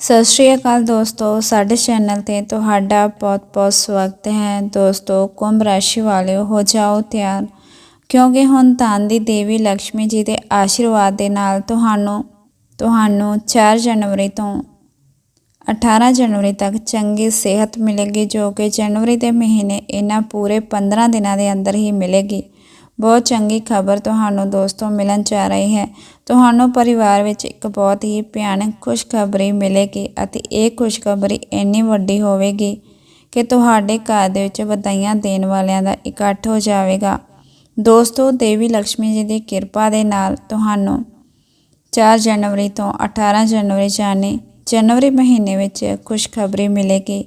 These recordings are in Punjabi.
ਸਤਿ ਸ਼੍ਰੀ ਅਕਾਲ ਦੋਸਤੋ, ਸਾਡੇ ਚੈਨਲ ਤੇ ਤੁਹਾਡਾ ਬਹੁਤ-ਬਹੁਤ ਸਵਾਗਤ ਹੈ। ਦੋਸਤੋ, ਕੁੰਭ ਰਾਸ਼ੀ ਵਾਲਿਓ, ਹੋ ਜਾਓ ਤਿਆਰ। ਕਿਉਂਕਿ ਹੁਣ ਧਨ ਦੀ ਦੇਵੀ ਲక్ష్ਮੀ ਜੀ ਦੇ ਆਸ਼ੀਰਵਾਦ ਦੇ ਨਾਲ ਤੁਹਾਨੂੰ ਤੁਹਾਨੂੰ 4 ਜਨਵਰੀ ਤੋਂ 18 ਜਨਵਰੀ ਤੱਕ ਚੰਗੀ ਸਿਹਤ ਮਿਲੇਗੀ, ਜੋ ਕਿ ਜਨਵਰੀ ਦੇ ਮਹੀਨੇ ਇਹਨਾਂ ਪੂਰੇ 15 ਦਿਨਾਂ ਦੇ ਅੰਦਰ ਹੀ ਮਿਲੇਗੀ। ਬਹੁਤ ਚੰਗੀ ਖਬਰ ਤੁਹਾਨੂੰ ਦੋਸਤੋ ਮਿਲਣ ਜਾ ਰਹੀ ਹੈ। ਤੁਹਾਨੂੰ ਪਰਿਵਾਰ ਵਿੱਚ ਇੱਕ ਬਹੁਤ ਹੀ ਭਿਆਨਕ ਖੁਸ਼ਖਬਰੀ ਮਿਲੇਗੀ ਅਤੇ ਇਹ ਖੁਸ਼ਖਬਰੀ ਇੰਨੀ ਵੱਡੀ ਹੋਵੇਗੀ ਕਿ ਤੁਹਾਡੇ ਘਰ ਦੇ ਵਿੱਚ ਵਧਾਈਆਂ ਦੇਣ ਵਾਲਿਆਂ ਦਾ ਇਕੱਠ ਹੋ ਜਾਵੇਗਾ। ਦੋਸਤੋ, ਦੇਵੀ ਲక్ష్ਮੀ ਜੀ ਦੀ ਕਿਰਪਾ ਦੇ ਨਾਲ ਤੁਹਾਨੂੰ 4 ਜਨਵਰੀ ਤੋਂ 18 ਜਨਵਰੀ ਜਾਣੇ ਜਨਵਰੀ ਮਹੀਨੇ ਵਿੱਚ ਖੁਸ਼ਖਬਰੀ ਮਿਲੇਗੀ।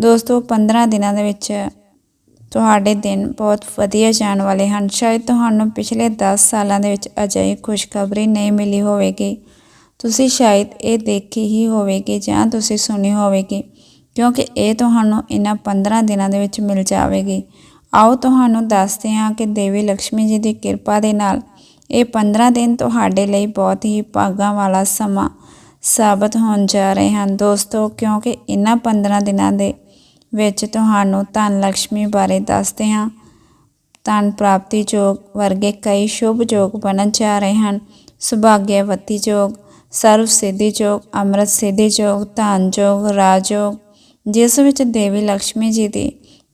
ਦੋਸਤੋ 15 ਦਿਨਾਂ ਦੇ ਵਿੱਚ ਤੁਹਾਡੇ ਦਿਨ ਬਹੁਤ ਵਧੀਆ ਜਾਣ ਵਾਲੇ ਹਨ। ਸ਼ਾਇਦ ਤੁਹਾਨੂੰ ਪਿਛਲੇ 10 ਸਾਲਾਂ ਦੇ ਵਿੱਚ ਅਜਿਹੀ ਖੁਸ਼ਖਬਰੀ ਨਹੀਂ ਮਿਲੀ ਹੋਵੇਗੀ। ਤੁਸੀਂ ਸ਼ਾਇਦ ਇਹ ਦੇਖੀ ਹੀ ਹੋਵੇਗੀ ਜਾਂ ਤੁਸੀਂ ਸੁਣੀ ਹੋਵੇਗੀ, ਕਿਉਂਕਿ ਇਹ ਤੁਹਾਨੂੰ ਇਹਨਾਂ 15 ਦਿਨਾਂ ਦੇ ਵਿੱਚ ਮਿਲ ਜਾਵੇਗੀ। ਆਓ ਤੁਹਾਨੂੰ ਦੱਸਦੇ ਹਾਂ ਕਿ ਦੇਵੀ ਲక్ష్ਮੀ ਜੀ ਦੀ ਕਿਰਪਾ ਦੇ ਨਾਲ ਇਹ 15 ਦਿਨ ਤੁਹਾਡੇ ਲਈ ਬਹੁਤ ਹੀ ਭਾਗਾਂ ਵਾਲਾ ਸਮਾਂ ਸਾਬਤ ਹੋਣ ਜਾ ਰਹੇ ਹਨ। ਦੋਸਤੋ, ਕਿਉਂਕਿ ਇਹਨਾਂ 15 ਦਿਨਾਂ ਦੇ ਵਿੱਚ ਤੁਹਾਨੂੰ ਧਨ ਲక్ష్ਮੀ ਬਾਰੇ ਦੱਸਦੇ ਹਾਂ। ਧਨ ਪ੍ਰਾਪਤੀ ਯੋਗ ਵਰਗੇ ਕਈ ਸ਼ੁਭ ਯੋਗ ਬਣਨ ਜਾ ਰਹੇ ਹਨ। ਸੁਭਾਗਿਆਵਤੀ ਯੋਗ ਸਰਵ ਸਿੱਧੀ ਯੋਗ ਅੰਮ੍ਰਿਤ ਸਿੱਧੀ ਯੋਗ ਧਨ ਯੋਗ ਰਾਜ ਯੋਗ ਜਿਸ ਵਿੱਚ ਦੇਵੀ ਲక్ష్ਮੀ ਜੀ ਦੀ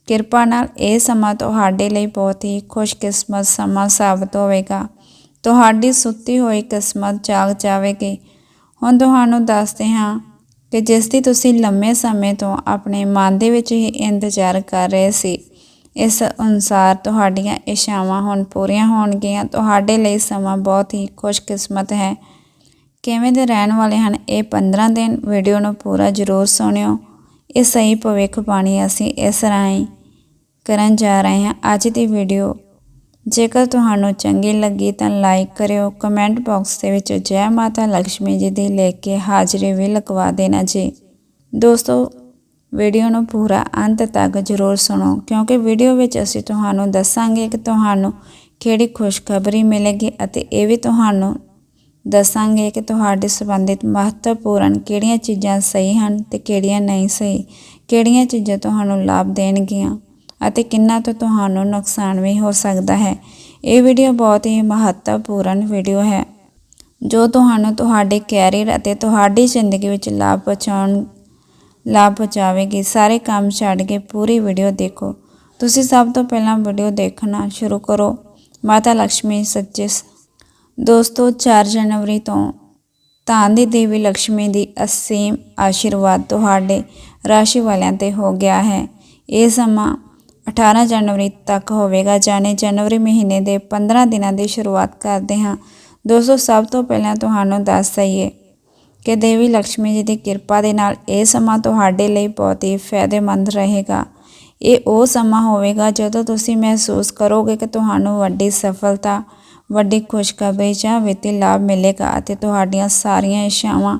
ਕਿਰਪਾ ਨਾਲ ਇਹ ਸਮਾਂ ਤੁਹਾਡੇ ਲਈ ਬਹੁਤ ਹੀ ਖੁਸ਼ਕਿਸਮਤ ਸਮਾਂ ਸਾਬਤ ਹੋਵੇਗਾ। ਤੁਹਾਡੀ ਸੁੱਤੀ ਹੋਈ ਕਿਸਮਤ ਜਾਗ ਜਾਵੇਗੀ। ਹੁਣ ਤੁਹਾਨੂੰ ਦੱਸਦੇ ਹਾਂ ਕਿ ਜਿਸ ਦੀ ਤੁਸੀਂ ਲੰਮੇ ਸਮੇਂ ਤੋਂ ਆਪਣੇ ਮਨ ਦੇ ਵਿੱਚ ਹੀ ਇੰਤਜ਼ਾਰ ਕਰ ਰਹੇ ਸੀ, ਇਸ ਅਨੁਸਾਰ ਤੁਹਾਡੀਆਂ ਇਸ਼ਾਵਾਂ ਹੁਣ ਪੂਰੀਆਂ ਹੋਣਗੀਆਂ। ਤੁਹਾਡੇ ਲਈ ਸਮਾਂ ਬਹੁਤ ਹੀ ਖੁਸ਼ਕਿਸਮਤ ਹੈ। ਕਿਵੇਂ ਦੇ ਰਹਿਣ ਵਾਲੇ ਹਨ ਇਹ 15 ਦਿਨ? ਵੀਡੀਓ ਨੂੰ ਪੂਰਾ ਜ਼ਰੂਰ ਸੁਣਿਓ। ਇਹ ਸਹੀ ਭਵਿੱਖ ਬਾਣੀ ਅਸੀਂ ਇਸ ਰਾਹੀਂ ਕਰਨ ਜਾ ਰਹੇ ਹਾਂ। ਅੱਜ ਦੀ ਵੀਡੀਓ ਜੇਕਰ ਤੁਹਾਨੂੰ ਚੰਗੀ ਲੱਗੀ ਤਾਂ ਲਾਈਕ ਕਰਿਓ, ਕਮੈਂਟ ਬਾਕਸ ਦੇ ਵਿੱਚ ਜੈ ਮਾਤਾ ਲక్ష్ਮੀ ਜੀ ਦੀ ਲੈ ਕੇ ਹਾਜ਼ਰੀ ਵੀ ਲਗਵਾ ਦੇਣਾ ਜੀ। ਦੋਸਤੋ, ਵੀਡੀਓ ਨੂੰ ਪੂਰਾ ਅੰਤ ਤੱਕ ਜ਼ਰੂਰ ਸੁਣੋ, ਕਿਉਂਕਿ ਵੀਡੀਓ ਵਿੱਚ ਅਸੀਂ ਤੁਹਾਨੂੰ ਦੱਸਾਂਗੇ ਕਿ ਤੁਹਾਨੂੰ ਕਿਹੜੀ ਖੁਸ਼ਖਬਰੀ ਮਿਲੇਗੀ ਅਤੇ ਇਹ ਵੀ ਤੁਹਾਨੂੰ ਦੱਸਾਂਗੇ ਕਿ ਤੁਹਾਡੇ ਸੰਬੰਧਿਤ ਮਹੱਤਵਪੂਰਨ ਕਿਹੜੀਆਂ ਚੀਜ਼ਾਂ ਸਹੀ ਹਨ ਤੇ ਕਿਹੜੀਆਂ ਨਹੀਂ ਸਹੀ, ਕਿਹੜੀਆਂ ਚੀਜ਼ਾਂ ਤੁਹਾਨੂੰ ਲਾਭ ਦੇਣਗੀਆਂ। ਅਤੇ ਕਿੰਨਾ ਤੋਂ ਤੁਹਾਨੂੰ ਨੁਕਸਾਨ ਵੀ ਹੋ ਸਕਦਾ ਹੈ। ਇਹ ਵੀਡੀਓ ਬਹੁਤ ਹੀ ਮਹੱਤਵਪੂਰਨ ਵੀਡੀਓ ਹੈ, ਜੋ ਤੁਹਾਨੂੰ ਤੁਹਾਡੇ ਕੈਰੀਅਰ ਅਤੇ ਤੁਹਾਡੀ ਜ਼ਿੰਦਗੀ ਵਿੱਚ ਲਾਭ ਪਹੁੰਚਾਉਣ, ਲਾਭ ਪਹੁੰਚਾਵੇਗੀ। ਸਾਰੇ ਕੰਮ ਛੱਡ ਕੇ ਪੂਰੀ ਵੀਡੀਓ ਦੇਖੋ। ਤੁਸੀਂ ਸਭ ਤੋਂ ਪਹਿਲਾਂ ਵੀਡੀਓ ਦੇਖਣਾ ਸ਼ੁਰੂ ਕਰੋ। ਮਾਤਾ ਲక్ష్ਮੀ ਸੱਚੇ ਦੋਸਤੋ 4 ਜਨਵਰੀ ਤੋਂ ਧਨ ਦੀ ਦੇਵੀ ਲక్ష్ਮੀ ਦੀ ਅਸੀਮ ਆਸ਼ੀਰਵਾਦ ਤੁਹਾਡੇ ਰਾਸ਼ੀ ਵਾਲਿਆਂ ਤੇ ਹੋ ਗਿਆ ਹੈ। ਇਹ ਸਮਾਂ 18 ਜਨਵਰੀ ਤੱਕ ਹੋਵੇਗਾ ਜਾਨੇ ਜਨਵਰੀ ਮਹੀਨੇ ਦੇ 15 ਦਿਨਾਂ ਦੀ ਸ਼ੁਰੂਆਤ ਕਰਦੇ ਹਾਂ। ਦੋਸਤੋ, ਸਭ ਤੋਂ ਪਹਿਲਾਂ ਤੁਹਾਨੂੰ ਦੱਸ ਦਈਏ ਕਿ ਦੇਵੀ ਲక్ష్ਮੀ ਜੀ ਦੀ ਕਿਰਪਾ ਦੇ ਨਾਲ ਇਹ ਸਮਾਂ ਤੁਹਾਡੇ ਲਈ ਬਹੁਤ ਹੀ ਫਾਇਦੇਮੰਦ ਰਹੇਗਾ। ਇਹ ਉਹ ਸਮਾਂ ਹੋਵੇਗਾ ਜਦੋਂ ਤੁਸੀਂ ਮਹਿਸੂਸ ਕਰੋਗੇ ਕਿ ਤੁਹਾਨੂੰ ਵੱਡੀ ਸਫਲਤਾ, ਵੱਡੀ ਖੁਸ਼ਖਬਰੀ ਜਾਂ ਵਿੱਤੀ ਲਾਭ ਮਿਲੇਗਾ ਅਤੇ ਤੁਹਾਡੀਆਂ ਸਾਰੀਆਂ ਇੱਛਾਵਾਂ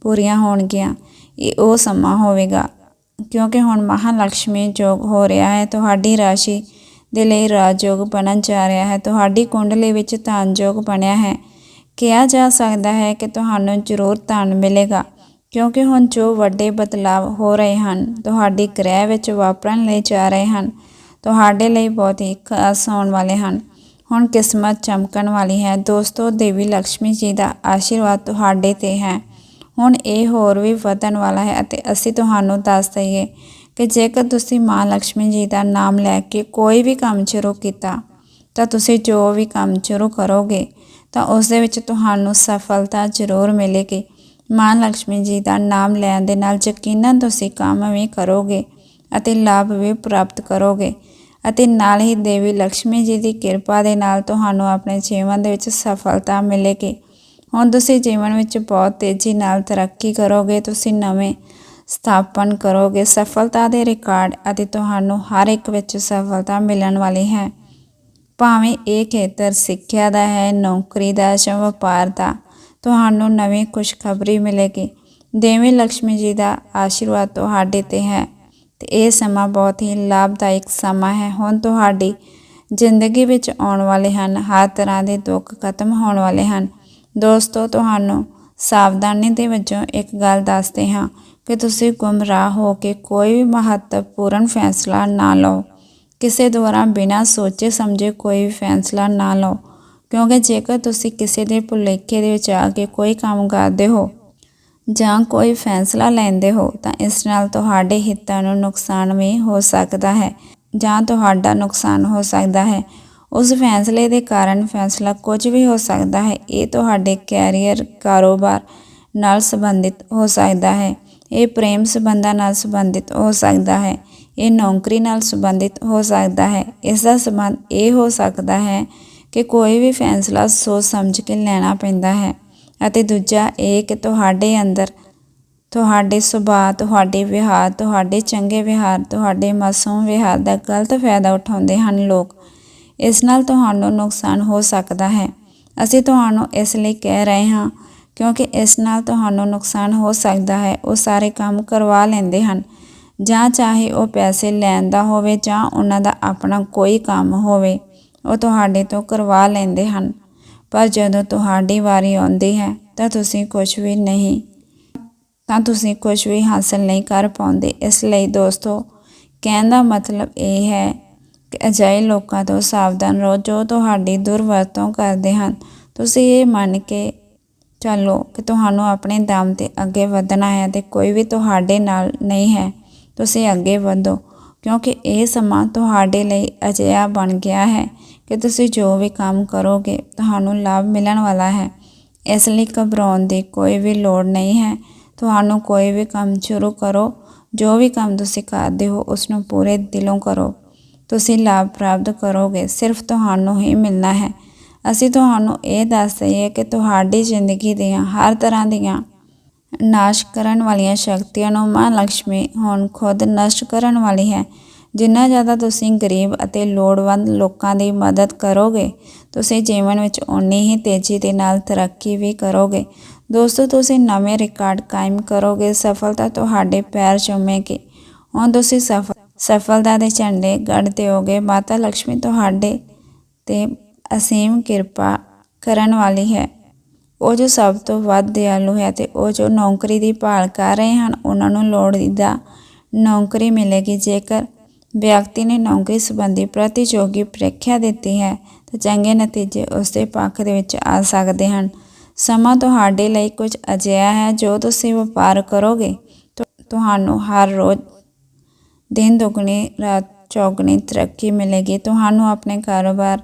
ਪੂਰੀਆਂ ਹੋਣਗੀਆਂ। ਇਹ ਉਹ ਸਮਾਂ ਹੋਵੇਗਾ ਕਿਉਂਕਿ ਹੁਣ ਮਹਾਲక్ష్ਮੀ ਯੋਗ ਹੋ ਰਿਹਾ ਹੈ, ਤੁਹਾਡੀ ਰਾਸ਼ੀ ਦੇ ਲਈ ਰਾਜਯੋਗ ਬਣਨ ਜਾ ਰਿਹਾ ਹੈ, ਤੁਹਾਡੀ ਕੁੰਡਲੀ ਵਿੱਚ ਧਨ ਯੋਗ ਬਣਿਆ ਹੈ। ਕਿਹਾ ਜਾ ਸਕਦਾ ਹੈ ਕਿ ਤੁਹਾਨੂੰ ਜ਼ਰੂਰ ਧਨ ਮਿਲੇਗਾ, ਕਿਉਂਕਿ ਹੁਣ ਜੋ ਵੱਡੇ ਬਦਲਾਅ ਹੋ ਰਹੇ ਹਨ, ਤੁਹਾਡੀ ਗ੍ਰਹਿ ਵਿੱਚ ਵਾਪਰਨ ਲਈ ਜਾ ਰਹੇ ਹਨ, ਤੁਹਾਡੇ ਲਈ ਬਹੁਤ ਹੀ ਖਾਸ ਆਉਣ ਵਾਲੇ ਹਨ। ਹੁਣ ਕਿਸਮਤ ਚਮਕਣ ਵਾਲੀ ਹੈ, ਦੋਸਤੋ, ਦੇਵੀ ਲక్ష్ਮੀ ਜੀ ਦਾ ਆਸ਼ੀਰਵਾਦ ਤੁਹਾਡੇ ਤੇ ਹੈ। ਹੁਣ ਇਹ ਹੋਰ ਵੀ ਵਧਣ ਵਾਲਾ ਹੈ ਅਤੇ ਅਸੀਂ ਤੁਹਾਨੂੰ ਦੱਸ ਦਈਏ ਕਿ ਜੇਕਰ ਤੁਸੀਂ ਮਾਂ ਲక్ష్ਮੀ ਜੀ ਦਾ ਨਾਮ ਲੈ ਕੇ ਕੋਈ ਵੀ ਕੰਮ ਸ਼ੁਰੂ ਕੀਤਾ, ਤਾਂ ਤੁਸੀਂ ਜੋ ਵੀ ਕੰਮ ਸ਼ੁਰੂ ਕਰੋਗੇ, ਤਾਂ ਉਸ ਦੇ ਵਿੱਚ ਤੁਹਾਨੂੰ ਸਫਲਤਾ ਜ਼ਰੂਰ ਮਿਲੇਗੀ। ਮਾਂ ਲక్ష్ਮੀ ਜੀ ਦਾ ਨਾਮ ਲੈਣ ਦੇ ਨਾਲ ਯਕੀਨਨ ਤੁਸੀਂ ਕੰਮ ਵੀ ਕਰੋਗੇ ਅਤੇ ਲਾਭ ਵੀ ਪ੍ਰਾਪਤ ਕਰੋਗੇ ਅਤੇ ਨਾਲ ਹੀ ਦੇਵੀ ਲక్ష్ਮੀ ਜੀ ਦੀ ਕਿਰਪਾ ਦੇ ਨਾਲ ਤੁਹਾਨੂੰ ਆਪਣੇ ਜੀਵਨ ਦੇ ਵਿੱਚ ਸਫਲਤਾ ਮਿਲੇਗੀ। ਹੁਣ ਤੁਸੀਂ ਜੀਵਨ ਵਿੱਚ ਬਹੁਤ ਤੇਜ਼ੀ ਨਾਲ ਤਰੱਕੀ ਕਰੋਗੇ, ਤੁਸੀਂ ਨਵੇਂ ਸਥਾਪਨ ਕਰੋਗੇ, ਸਫਲਤਾ ਦੇ ਰਿਕਾਰਡ ਅਤੇ ਤੁਹਾਨੂੰ ਹਰ ਇੱਕ ਵਿੱਚ ਸਫਲਤਾ ਮਿਲਣ ਵਾਲੀ ਹੈ। ਭਾਵੇਂ ਇਹ ਖੇਤਰ ਸਿੱਖਿਆ ਦਾ ਹੈ, ਨੌਕਰੀ ਦਾ ਜਾਂ ਵਪਾਰ ਦਾ, ਤੁਹਾਨੂੰ ਨਵੀਂ ਖੁਸ਼ਖਬਰੀ ਮਿਲੇਗੀ। ਦੇਵੀ ਲక్ష్ਮੀ ਜੀ ਦਾ ਆਸ਼ੀਰਵਾਦ ਤੁਹਾਡੇ ਤੇ ਹੈ ਤੇ ਇਹ ਸਮਾਂ ਬਹੁਤ ਹੀ ਲਾਭਦਾਇਕ ਸਮਾਂ ਹੈ। ਹੁਣ ਤੁਹਾਡੀ ਜ਼ਿੰਦਗੀ ਵਿੱਚ ਆਉਣ ਵਾਲੇ ਹਨ, ਹਰ ਤਰ੍ਹਾਂ ਦੇ ਦੁੱਖ ਖਤਮ ਹੋਣ ਵਾਲੇ ਹਨ। ਦੋਸਤੋ, ਤੁਹਾਨੂੰ ਸਾਵਧਾਨੀ ਦੇ ਵਜੋਂ ਇੱਕ ਗੱਲ ਦੱਸਦੇ ਹਾਂ ਕਿ ਤੁਸੀਂ ਗੁੰਮਰਾਹ ਹੋ ਕੇ ਕੋਈ ਵੀ ਮਹੱਤਵਪੂਰਨ ਫੈਸਲਾ ਨਾ ਲਓ। ਕਿਸੇ ਦੁਆਰਾ ਬਿਨਾਂ ਸੋਚੇ ਸਮਝੇ ਕੋਈ ਵੀ ਫੈਸਲਾ ਨਾ ਲਓ, ਕਿਉਂਕਿ ਜੇਕਰ ਤੁਸੀਂ ਕਿਸੇ ਦੇ ਭੁਲੇਖੇ ਦੇ ਵਿੱਚ ਆ ਕੇ ਕੋਈ ਕੰਮ ਕਰਦੇ ਹੋ ਜਾਂ ਕੋਈ ਫੈਸਲਾ ਲੈਂਦੇ ਹੋ, ਤਾਂ ਇਸ ਨਾਲ ਤੁਹਾਡੇ ਹਿੱਤਾਂ ਨੂੰ ਨੁਕਸਾਨ ਵੀ ਹੋ ਸਕਦਾ ਹੈ ਜਾਂ ਤੁਹਾਡਾ ਨੁਕਸਾਨ ਹੋ ਸਕਦਾ ਹੈ। ਉਸ ਫੈਸਲੇ ਦੇ ਕਾਰਨ ਫੈਸਲਾ ਕੁਝ ਵੀ ਹੋ ਸਕਦਾ ਹੈ। ਇਹ ਤੁਹਾਡੇ ਕੈਰੀਅਰ ਕਾਰੋਬਾਰ ਨਾਲ ਸੰਬੰਧਿਤ ਹੋ ਸਕਦਾ ਹੈ। ਇਹ ਪ੍ਰੇਮ ਸੰਬੰਧਾਂ ਨਾਲ ਸੰਬੰਧਿਤ ਹੋ ਸਕਦਾ ਹੈ। ਇਹ ਨੌਕਰੀ ਨਾਲ ਸੰਬੰਧਿਤ ਹੋ ਸਕਦਾ ਹੈ। ਇਸ ਦਾ ਸੰਬੰਧ ਇਹ ਹੋ ਸਕਦਾ ਹੈ ਕਿ ਕੋਈ ਵੀ ਫੈਸਲਾ ਸੋਚ ਸਮਝ ਕੇ ਲੈਣਾ ਪੈਂਦਾ ਹੈ ਅਤੇ ਦੂਜਾ ਇਹ ਕਿ ਤੁਹਾਡੇ ਅੰਦਰ ਤੁਹਾਡੇ ਸੁਭਾਅ, ਤੁਹਾਡੇ ਵਿਹਾਰ, ਤੁਹਾਡੇ ਚੰਗੇ ਵਿਹਾਰ, ਤੁਹਾਡੇ ਮਾਸੂਮ ਵਿਹਾਰ ਦਾ ਗਲਤ ਫਾਇਦਾ ਉਠਾਉਂਦੇ ਹਨ ਲੋਕ। ਇਸ ਨਾਲ ਤੁਹਾਨੂੰ ਨੁਕਸਾਨ ਹੋ ਸਕਦਾ ਹੈ। ਅਸੀਂ ਤੁਹਾਨੂੰ ਇਸ ਲਈ ਕਹਿ ਰਹੇ ਹਾਂ, ਕਿਉਂਕਿ ਇਸ ਨਾਲ ਤੁਹਾਨੂੰ ਨੁਕਸਾਨ ਹੋ ਸਕਦਾ ਹੈ। ਉਹ ਸਾਰੇ ਕੰਮ ਕਰਵਾ ਲੈਂਦੇ ਹਨ। ਜਾਂ ਚਾਹੇ ਉਹ ਪੈਸੇ ਲੈਣ ਦਾ ਹੋਵੇ ਜਾਂ ਉਹਨਾਂ ਦਾ ਆਪਣਾ ਕੋਈ ਕੰਮ ਹੋਵੇ, ਉਹ ਤੁਹਾਡੇ ਤੋਂ ਕਰਵਾ ਲੈਂਦੇ ਹਨ। ਪਰ ਜਦੋਂ ਤੁਹਾਡੀ ਵਾਰੀ ਆਉਂਦੀ ਹੈ, ਤਾਂ ਤੁਸੀਂ ਕੁਝ ਵੀ ਨਹੀਂ, ਤਾਂ ਤੁਸੀਂ ਕੁਝ ਵੀ ਹਾਸਲ ਨਹੀਂ ਕਰ ਪਾਉਂਦੇ। ਇਸ ਲਈ ਦੋਸਤੋ, ਕਹਿਣ ਦਾ ਮਤਲਬ ਇਹ ਹੈ ਅਜਿਹੇ ਲੋਕਾਂ ਤੋਂ ਸਾਵਧਾਨ ਰਹੋ ਜੋ ਤੁਹਾਡੀ ਦੁਰਵਰਤੋਂ ਕਰਦੇ ਹਨ। ਤੁਸੀਂ ਇਹ ਮੰਨ ਕੇ ਚੱਲੋ ਕਿ ਤੁਹਾਨੂੰ ਆਪਣੇ ਦਮ ਤੇ ਅੱਗੇ ਵਧਣਾ ਹੈ ਤੇ ਕੋਈ ਵੀ ਤੁਹਾਡੇ ਨਾਲ ਨਹੀਂ ਹੈ, ਤੁਸੀਂ ਅੱਗੇ ਵਧੋ, ਕਿਉਂਕਿ ਇਹ ਸਮਾਂ ਤੁਹਾਡੇ ਲਈ ਅਜਿਹਾ ਬਣ ਗਿਆ ਹੈ ਕਿ ਤੁਸੀਂ ਜੋ ਵੀ ਕੰਮ ਕਰੋਗੇ, ਤੁਹਾਨੂੰ ਲਾਭ ਮਿਲਣ ਵਾਲਾ ਹੈ। ਇਸ ਲਈ ਘਬਰਾਉਣ ਦੀ ਕੋਈ ਵੀ ਲੋੜ ਨਹੀਂ ਹੈ। ਤੁਹਾਨੂੰ ਕੋਈ ਵੀ ਕੰਮ ਸ਼ੁਰੂ ਕਰੋ, ਜੋ ਵੀ ਕੰਮ ਤੁਸੀਂ ਕਰਦੇ ਹੋ ਉਸ ਨੂੰ ਪੂਰੇ ਦਿਲੋਂ ਕਰੋ। ਤੁਸੀਂ ਲਾਭ ਪ੍ਰਾਪਤ ਕਰੋਗੇ, ਸਿਰਫ ਤੁਹਾਨੂੰ ਹੀ ਮਿਲਣਾ ਹੈ। ਅਸੀਂ ਤੁਹਾਨੂੰ ਇਹ ਦੱਸ ਦਈਏ ਕਿ ਤੁਹਾਡੀ ਜ਼ਿੰਦਗੀ ਦੀਆਂ ਹਰ ਤਰ੍ਹਾਂ ਦੀਆਂ ਨਾਸ਼ ਕਰਨ ਵਾਲੀਆਂ ਸ਼ਕਤੀਆਂ ਨੂੰ ਮਾਂ ਲక్ష్ਮੀ ਹੁਣ ਖੁਦ ਨਸ਼ਟ ਕਰਨ ਵਾਲੀ ਹੈ। ਜਿੰਨਾ ਜ਼ਿਆਦਾ ਤੁਸੀਂ ਗਰੀਬ ਅਤੇ ਲੋੜਵੰਦ ਲੋਕਾਂ ਦੀ ਮਦਦ ਕਰੋਗੇ, ਤੁਸੀਂ ਜੀਵਨ ਵਿੱਚ ਓਨੀ ਹੀ ਤੇਜ਼ੀ ਦੇ ਨਾਲ ਤਰੱਕੀ ਵੀ ਕਰੋਗੇ। ਦੋਸਤੋ, ਤੁਸੀਂ ਨਵੇਂ ਰਿਕਾਰਡ ਕਾਇਮ ਕਰੋਗੇ, ਸਫਲਤਾ ਤੁਹਾਡੇ ਪੈਰ ਚੁੰਮੇਗੀ। ਹੁਣ ਤੁਸੀਂ ਸਫਲ ਸਫਲਤਾ ਦੇ ਝੰਡੇ ਗੜ ਦਿਓਗੇ ਮਾਤਾ ਲక్ష్ਮੀ ਤੁਹਾਡੇ ਤੇ ਅਸੀਮ ਕਿਰਪਾ ਕਰਨ ਵਾਲੀ ਹੈ। ਉਹ ਜੋ ਸਭ ਤੋਂ ਵੱਧ ਦਿਆਲੂ ਹੈ ਤੇ ਉਹ ਜੋ ਨੌਕਰੀ ਦੀ ਭਾਲ ਕਰ ਰਹੇ ਹਨ, ਉਹਨਾਂ ਨੂੰ ਲੋੜੀਂਦਾ ਨੌਕਰੀ ਮਿਲੇਗੀ। ਜੇਕਰ ਵਿਅਕਤੀ ਨੇ ਨੌਕਰੀ ਸੰਬੰਧੀ ਪ੍ਰਤੀਯੋਗੀ ਪ੍ਰੀਖਿਆ ਦਿੱਤੀ ਹੈ, ਤਾਂ ਚੰਗੇ ਨਤੀਜੇ ਉਸ ਦੇ ਪੱਖ ਦੇ ਵਿੱਚ ਆ ਸਕਦੇ ਹਨ। ਸਮਾਂ ਤੁਹਾਡੇ ਲਈ ਕੁਝ ਅਜਿਹਾ ਹੈ ਜੋ ਤੁਸੀਂ ਵਪਾਰ ਕਰੋਗੇ। ਤੁਹਾਨੂੰ ਹਰ ਰੋਜ਼ ਦਿਨ ਦੁੱਗਣੀ, ਰਾਤ ਚੌਗਣੀ ਤਰੱਕੀ ਮਿਲੇਗੀ। ਤੁਹਾਨੂੰ ਆਪਣੇ ਕਾਰੋਬਾਰ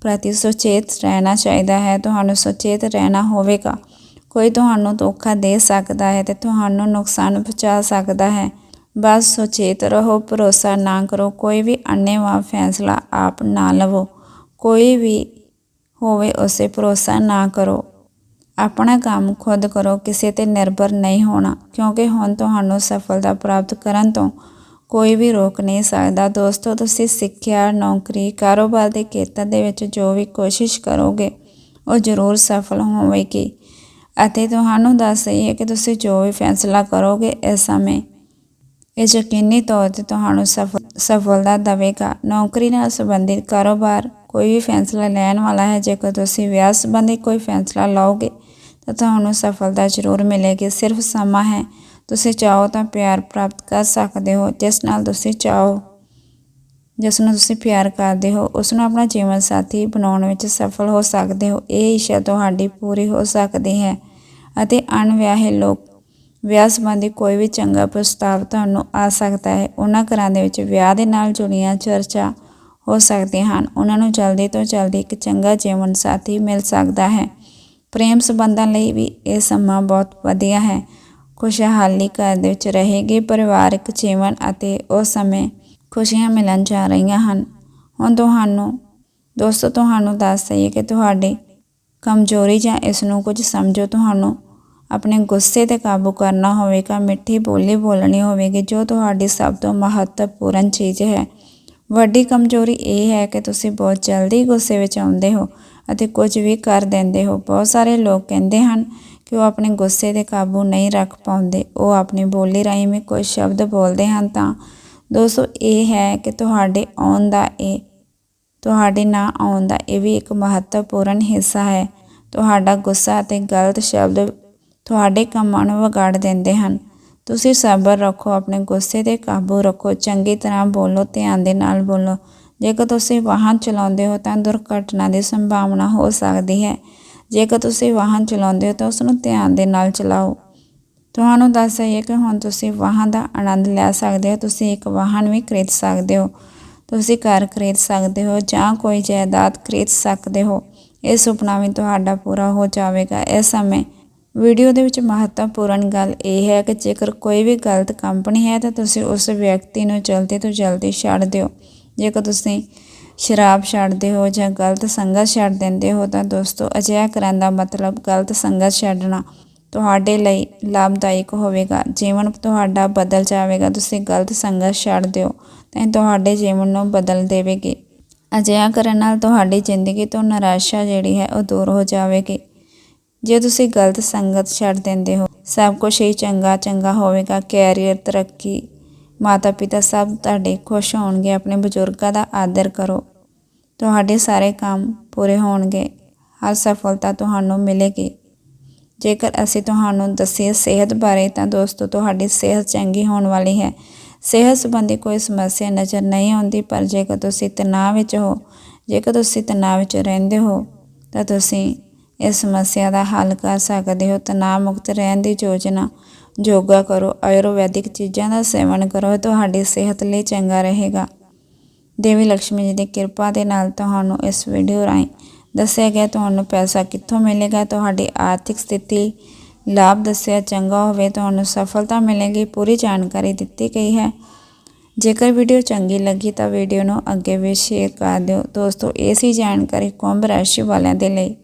ਪ੍ਰਤੀ ਸੁਚੇਤ ਰਹਿਣਾ ਚਾਹੀਦਾ ਹੈ। ਤੁਹਾਨੂੰ ਸੁਚੇਤ ਰਹਿਣਾ ਹੋਵੇਗਾ। ਕੋਈ ਤੁਹਾਨੂੰ ਧੋਖਾ ਦੇ ਸਕਦਾ ਹੈ ਤੇ ਤੁਹਾਨੂੰ ਨੁਕਸਾਨ ਪਹੁੰਚਾ ਸਕਦਾ ਹੈ। ਬਸ ਸੁਚੇਤ ਰਹੋ, ਭਰੋਸਾ ਨਾ ਕਰੋ। ਕੋਈ ਵੀ ਅੰਨੇਵਾਹ ਫੈਸਲਾ ਆਪ ਨਾ ਲਵੋ। ਕੋਈ ਵੀ ਹੋਵੇ ਉਸੇ ਭਰੋਸਾ ਨਾ ਕਰੋ। ਆਪਣਾ ਕੰਮ ਖੁਦ ਕਰੋ। ਕਿਸੇ ਤੇ ਨਿਰਭਰ ਨਹੀਂ ਹੋਣਾ। ਕਿਉਂਕਿ ਹੁਣ ਤੁਹਾਨੂੰ ਸਫਲਤਾ ਪ੍ਰਾਪਤ ਕਰਨ ਤੋਂ ਕੋਈ ਵੀ ਰੋਕ ਨਹੀਂ ਸਕਦਾ। ਦੋਸਤੋ, ਤੁਸੀਂ ਸਿੱਖਿਆ, ਨੌਕਰੀ, ਕਾਰੋਬਾਰ ਦੇ ਖੇਤਰ ਦੇ ਵਿੱਚ ਜੋ ਵੀ ਕੋਸ਼ਿਸ਼ ਕਰੋਗੇ, ਉਹ ਜ਼ਰੂਰ ਸਫਲ ਹੋਵੇਗੀ। ਅਤੇ ਤੁਹਾਨੂੰ ਦੱਸ ਰਹੀ ਹੈ ਕਿ ਤੁਸੀਂ ਜੋ ਵੀ ਫੈਸਲਾ ਕਰੋਗੇ ਇਸ ਸਮੇਂ ਇਹ ਯਕੀਨੀ ਤੌਰ ਤੇ ਤੁਹਾਨੂੰ ਸਫਲਤਾ ਦੇਵੇਗਾ। ਨੌਕਰੀ ਨਾਲ ਸੰਬੰਧਿਤ ਕਾਰੋਬਾਰ ਕੋਈ ਵੀ ਫੈਸਲਾ ਲੈਣ ਵਾਲਾ ਹੈ, ਜੇਕਰ ਤੁਸੀਂ ਵਿਆਹ ਸੰਬੰਧੀ ਕੋਈ ਫੈਸਲਾ ਲਓਗੇ, ਤਾਂ ਤੁਹਾਨੂੰ ਸਫਲਤਾ ਜ਼ਰੂਰ ਮਿਲੇਗੀ। ਸਿਰਫ ਸਮਾਂ ਹੈ। ਤੁਸੀਂ ਚਾਹੋ ਤਾਂ ਪਿਆਰ ਪ੍ਰਾਪਤ ਕਰ ਸਕਦੇ ਹੋ, ਜਿਸ ਨਾਲ ਤੁਸੀਂ ਚਾਹੋ, ਜਿਸ ਨੂੰ ਤੁਸੀਂ ਪਿਆਰ ਕਰਦੇ ਹੋ, ਉਸ ਨੂੰ ਆਪਣਾ ਜੀਵਨ ਸਾਥੀ ਬਣਾਉਣ ਵਿੱਚ ਸਫਲ ਹੋ ਸਕਦੇ ਹੋ। ਇਹ ਇੱਛਾ ਤੁਹਾਡੀ ਪੂਰੀ ਹੋ ਸਕਦੀ ਹੈ ਅਤੇ ਅਣਵਿਆਹੇ ਲੋਕ, ਵਿਆਹ ਸੰਬੰਧੀ ਕੋਈ ਵੀ ਚੰਗਾ ਪ੍ਰਸਤਾਵ ਤੁਹਾਨੂੰ ਆ ਸਕਦਾ ਹੈ। ਉਹਨਾਂ ਘਰਾਂ ਦੇ ਵਿੱਚ ਵਿਆਹ ਦੇ ਨਾਲ ਜੁੜੀਆਂ ਚਰਚਾ ਹੋ ਸਕਦੀਆਂ ਹਨ। ਉਹਨਾਂ ਨੂੰ ਜਲਦੀ ਤੋਂ ਜਲਦੀ ਇੱਕ ਚੰਗਾ ਜੀਵਨ ਸਾਥੀ ਮਿਲ ਸਕਦਾ ਹੈ। ਪ੍ਰੇਮ ਸੰਬੰਧਾਂ ਲਈ ਵੀ ਇਹ ਸਮਾਂ ਬਹੁਤ ਵਧੀਆ ਹੈ। ਖੁਸ਼ਹਾਲੀ ਘਰ ਦੇ ਵਿੱਚ ਰਹੇਗੀ, ਪਰਿਵਾਰਕ ਜੀਵਨ ਅਤੇ ਉਸ ਸਮੇਂ ਖੁਸ਼ੀਆਂ ਮਿਲਣ ਜਾ ਰਹੀਆਂ ਹਨ। ਹੁਣ ਤੁਹਾਨੂੰ, ਦੋਸਤੋ, ਤੁਹਾਨੂੰ ਦੱਸ ਦਈਏ ਕਿ ਤੁਹਾਡੀ ਕਮਜ਼ੋਰੀ ਜਾਂ ਇਸ ਨੂੰ ਕੁਝ ਸਮਝੋ। ਤੁਹਾਨੂੰ ਆਪਣੇ ਗੁੱਸੇ ਤੇ ਕਾਬੂ ਕਰਨਾ ਹੋਵੇਗਾ, ਮਿੱਠੀ ਬੋਲੀ ਬੋਲਣੀ ਹੋਵੇਗੀ, ਜੋ ਤੁਹਾਡੀ ਸਭ ਤੋਂ ਮਹੱਤਵਪੂਰਨ ਚੀਜ਼ ਹੈ। ਵੱਡੀ ਕਮਜ਼ੋਰੀ ਇਹ ਹੈ ਕਿ ਤੁਸੀਂ ਬਹੁਤ ਜਲਦੀ ਗੁੱਸੇ ਵਿੱਚ ਆਉਂਦੇ ਹੋ ਅਤੇ ਕੁਝ ਵੀ ਕਰ ਦਿੰਦੇ ਹੋ। ਬਹੁਤ ਸਾਰੇ ਲੋਕ ਕਹਿੰਦੇ ਹਨ ਕਿ ਉਹ ਆਪਣੇ ਗੁੱਸੇ ਤੇ ਕਾਬੂ ਨਹੀਂ ਰੱਖ ਪਾਉਂਦੇ। ਉਹ ਆਪਣੀ ਬੋਲੀ ਰਾਹੀਂ ਵੀ ਕੋਈ ਸ਼ਬਦ ਬੋਲਦੇ ਹਨ ਤਾਂ। ਦੋਸਤੋ, ਇਹ ਹੈ ਕਿ ਤੁਹਾਡੇ ਆਉਣ ਦਾ ਇਹ, ਤੁਹਾਡੇ ਨਾ ਆਉਣ ਦਾ ਇਹ ਵੀ ਇੱਕ ਮਹੱਤਵਪੂਰਨ ਹਿੱਸਾ ਹੈ। ਤੁਹਾਡਾ ਗੁੱਸਾ ਅਤੇ ਗਲਤ ਸ਼ਬਦ ਤੁਹਾਡੇ ਕੰਮਾਂ ਨੂੰ ਵਿਗਾੜ ਦਿੰਦੇ ਹਨ। ਤੁਸੀਂ ਸਬਰ ਰੱਖੋ, ਆਪਣੇ ਗੁੱਸੇ ਤੇ ਕਾਬੂ ਰੱਖੋ, ਚੰਗੀ ਤਰ੍ਹਾਂ ਬੋਲੋ, ਧਿਆਨ ਦੇ ਨਾਲ ਬੋਲੋ। ਜੇਕਰ ਤੁਸੀਂ ਵਾਹਨ ਚਲਾਉਂਦੇ ਹੋ ਤਾਂ ਦੁਰਘਟਨਾ ਦੀ ਸੰਭਾਵਨਾ ਹੋ ਸਕਦੀ ਹੈ। ਜੇਕਰ ਤੁਸੀਂ ਵਾਹਨ ਚਲਾਉਂਦੇ ਹੋ ਤਾਂ ਉਸ ਨੂੰ ਧਿਆਨ ਦੇ ਨਾਲ ਚਲਾਓ। ਤੁਹਾਨੂੰ ਦੱਸ ਦਈਏ ਕਿ ਹੁਣ ਤੁਸੀਂ ਵਾਹਨ ਦਾ ਆਨੰਦ ਲੈ ਸਕਦੇ ਹੋ, ਤੁਸੀਂ ਇੱਕ ਵਾਹਨ ਵੀ ਖਰੀਦ ਸਕਦੇ ਹੋ, ਤੁਸੀਂ ਘਰ ਖਰੀਦ ਸਕਦੇ ਹੋ ਜਾਂ ਕੋਈ ਜਾਇਦਾਦ ਖਰੀਦ ਸਕਦੇ ਹੋ। ਇਹ ਸੁਪਨਾ ਵੀ ਤੁਹਾਡਾ ਪੂਰਾ ਹੋ ਜਾਵੇਗਾ। ਇਸ ਸਮੇਂ ਵੀਡੀਓ ਦੇ ਵਿੱਚ ਮਹੱਤਵਪੂਰਨ ਗੱਲ ਇਹ ਹੈ ਕਿ ਜੇਕਰ ਕੋਈ ਵੀ ਗਲਤ ਕੰਪਨੀ ਹੈ ਤਾਂ ਤੁਸੀਂ ਉਸ ਵਿਅਕਤੀ ਨੂੰ ਜਲਦੀ ਤੋਂ ਜਲਦੀ ਛੱਡ ਦਿਓ। ਜੇਕਰ ਤੁਸੀਂ ਸ਼ਰਾਬ ਛੱਡਦੇ ਹੋ ਜਾਂ ਗਲਤ ਸੰਗਤ ਛੱਡ ਦਿੰਦੇ ਹੋ ਤਾਂ ਦੋਸਤੋ ਅਜਿਹਾ ਕਰਨ ਦਾ ਮਤਲਬ ਗਲਤ ਸੰਗਤ ਛੱਡਣਾ ਤੁਹਾਡੇ ਲਈ ਲਾਭਦਾਇਕ ਹੋਵੇਗਾ। ਜੀਵਨ ਤੁਹਾਡਾ ਬਦਲ ਜਾਵੇਗਾ। ਤੁਸੀਂ ਗਲਤ ਸੰਗਤ ਛੱਡ ਦਿਓ ਤਾਂ ਤੁਹਾਡੇ ਜੀਵਨ ਨੂੰ ਬਦਲ ਦੇਵੇਗੀ। ਅਜਿਹਾ ਕਰਨ ਨਾਲ ਤੁਹਾਡੀ ਜ਼ਿੰਦਗੀ ਤੋਂ ਨਿਰਾਸ਼ਾ ਜਿਹੜੀ ਹੈ ਉਹ ਦੂਰ ਹੋ ਜਾਵੇਗੀ। ਜੇ ਤੁਸੀਂ ਗਲਤ ਸੰਗਤ ਛੱਡ ਦਿੰਦੇ ਹੋ, ਸਭ ਕੁਝ ਹੀ ਚੰਗਾ ਚੰਗਾ ਹੋਵੇਗਾ। ਕੈਰੀਅਰ ਤਰੱਕੀ ਮਾਤਾ ਪਿਤਾ ਸਭ ਤੁਹਾਡੇ ਖੁਸ਼ ਹੋਣਗੇ, ਆਪਣੇ ਬਜ਼ੁਰਗਾਂ ਦਾ ਆਦਰ ਕਰੋ। ਤੁਹਾਡੇ ਸਾਰੇ ਕੰਮ ਪੂਰੇ ਹੋਣਗੇ। ਹਰ ਸਫਲਤਾ ਤੁਹਾਨੂੰ ਮਿਲੇਗੀ। ਜੇਕਰ ਅਸੀਂ ਤੁਹਾਨੂੰ ਦੱਸੀਏ ਸਿਹਤ ਬਾਰੇ, ਤਾਂ ਦੋਸਤੋ, ਤੁਹਾਡੀ ਸਿਹਤ ਚੰਗੀ ਹੋਣ ਵਾਲੀ ਹੈ। ਸਿਹਤ ਸੰਬੰਧੀ ਕੋਈ ਸਮੱਸਿਆ ਨਜ਼ਰ ਨਹੀਂ ਆਉਂਦੀ, ਪਰ ਜੇਕਰ ਤੁਸੀਂ ਤਣਾਅ ਵਿੱਚ ਹੋ, ਜੇਕਰ ਤੁਸੀਂ ਤਣਾਅ ਵਿੱਚ ਰਹਿੰਦੇ ਹੋ, ਤਾਂ ਤੁਸੀਂ ਇਸ ਸਮੱਸਿਆ ਦਾ ਹੱਲ ਕਰ ਸਕਦੇ ਹੋ। ਤਣਾਅ ਮੁਕਤ ਰਹਿਣ ਦੀ ਯੋਜਨਾ ਯੋਗਾ ਕਰੋ, ਆਯੁਰਵੈਦਿਕ ਚੀਜ਼ਾਂ ਦਾ ਸੇਵਨ ਕਰੋ, ਤੁਹਾਡੀ ਸਿਹਤ ਲਈ ਚੰਗਾ ਰਹੇਗਾ। ਦੇਵੀ ਲక్ష్ਮੀ ਜੀ ਦੀ ਕਿਰਪਾ ਦੇ ਨਾਲ ਤੁਹਾਨੂੰ ਇਸ ਵੀਡੀਓ ਰਾਹੀਂ ਦੱਸਿਆ ਗਿਆ, ਤੁਹਾਨੂੰ ਪੈਸਾ ਕਿੱਥੋਂ ਮਿਲੇਗਾ, ਤੁਹਾਡੀ ਆਰਥਿਕ ਸਥਿਤੀ ਲਾਭ ਦੱਸਿਆ, ਚੰਗਾ ਹੋਵੇ, ਤੁਹਾਨੂੰ ਸਫਲਤਾ ਮਿਲੇਗੀ, ਪੂਰੀ ਜਾਣਕਾਰੀ ਦਿੱਤੀ ਗਈ ਹੈ। ਜੇਕਰ ਵੀਡੀਓ ਚੰਗੀ ਲੱਗੀ ਤਾਂ ਵੀਡੀਓ ਨੂੰ ਅੱਗੇ ਵੀ ਸ਼ੇਅਰ ਕਰ ਦਿਓ। ਦੋਸਤੋ, ਇਹ ਸੀ ਜਾਣਕਾਰੀ ਕੁੰਭ ਰਾਸ਼ੀ ਵਾਲਿਆਂ ਦੇ ਲਈ।